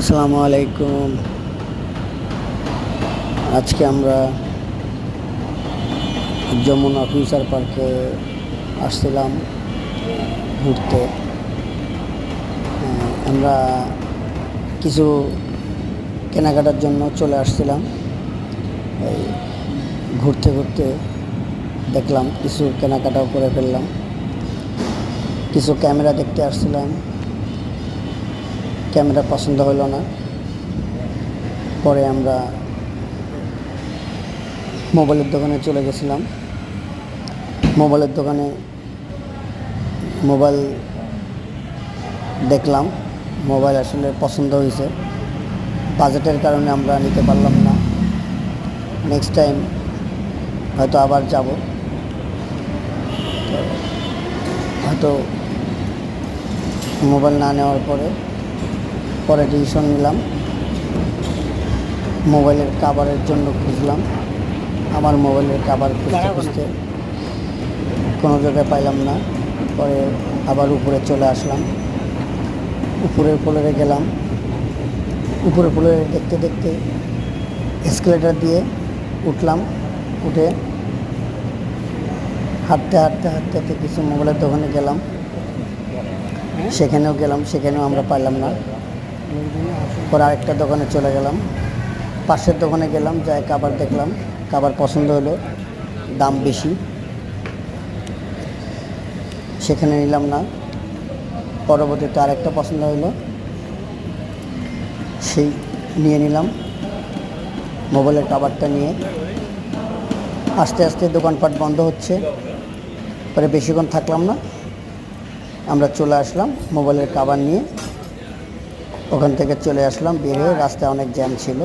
আসসালামু আলাইকুম। আজকে আমরা যমুনা ফিউচার পার্কে আসছিলাম ঘুরতে। আমরা কিছু কেনাকাটার জন্য চলে আসছিলাম। এই ঘুরতে ঘুরতে দেখলাম, কিছু কেনাকাটাও করে ফেললাম। কিছু ক্যামেরা দেখতে আসছিলাম। ক্যামেরা পছন্দ হলো না। পরে আমরা মোবাইলের দোকানে চলে গেছিলাম। মোবাইলের দোকানে মোবাইল দেখলাম। মোবাইল আসলে পছন্দ হয়েছে। বাজেটের কারণে আমরা নিতে পারলাম না। নেক্সট টাইম হয়তো আবার যাব। হয়তো মোবাইল না নেওয়ার পরে পরে ডিসিশন নিলাম। মোবাইলের কাভারের জন্য খুঁজলাম। আমার মোবাইলের কাভার খুঁজতে খুঁজতে কোনো জায়গায় পাইলাম না। পরে আবার উপরে চলে আসলাম। উপরের ফ্লোরে গেলাম। উপরে ফ্লোরে দেখতে দেখতে এসকেলেটার দিয়ে উঠলাম। উঠে হাঁটতে হাঁটতে হাঁটতে হাঁটতে কিছু মোবাইলের দোকানে গেলাম। সেখানেও গেলাম, সেখানেও আমরা পাইলাম না। পরে আরেকটা দোকানে চলে গেলাম। পাশের দোকানে গেলাম, যাই কাবার দেখলাম। কাবার পছন্দ হলো, দাম বেশি। সেখানে নিলাম না। পরবর্তীতে আরেকটা পছন্দ হলো, সেই নিয়ে নিলাম। মোবাইলের কাবারটা নিয়ে। আস্তে আস্তে দোকানপাট বন্ধ হচ্ছে। পরে বেশিক্ষণ থাকলাম না। আমরা চলে আসলাম মোবাইলের কাবার নিয়ে। ওখান থেকে চলে আসলাম বের হয়ে রাস্তায় অনেক জ্যাম ছিল।